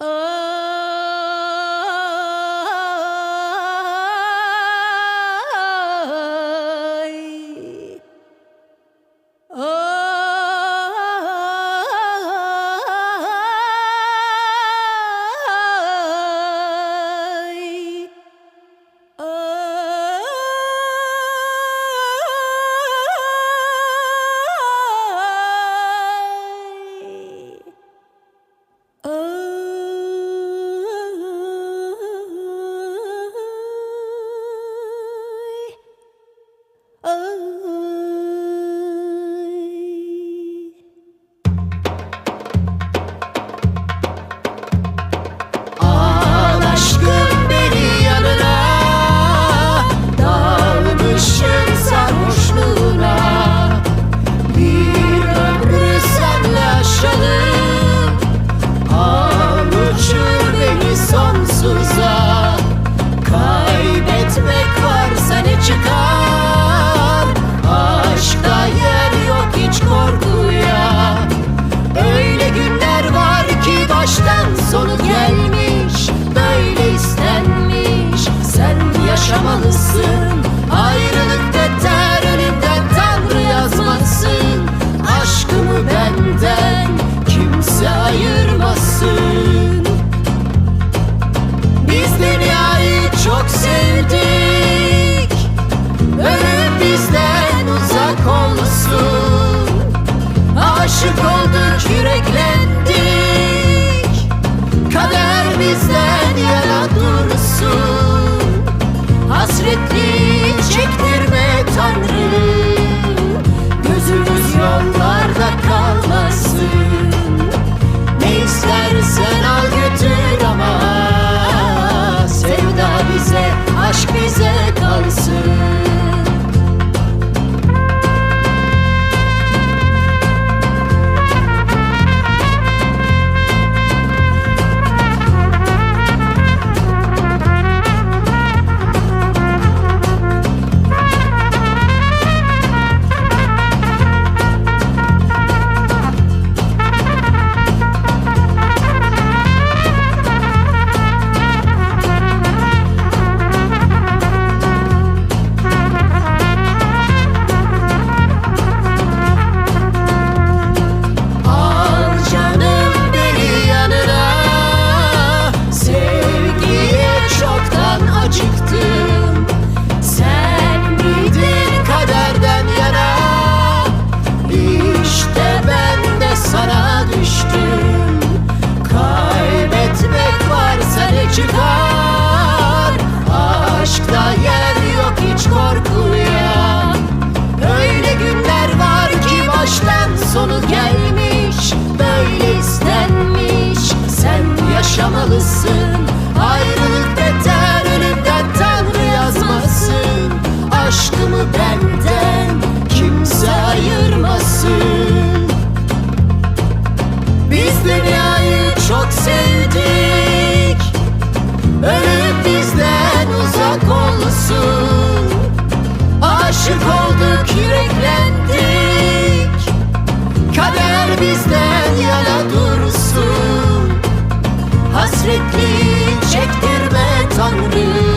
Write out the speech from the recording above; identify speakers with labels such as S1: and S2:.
S1: Oh. людей. çok sevdik. Ölüp bizden uzak olsun. Aşık olduk yüreklendik. Kader bizden yana dursun. Hasretli çektirme Tanrım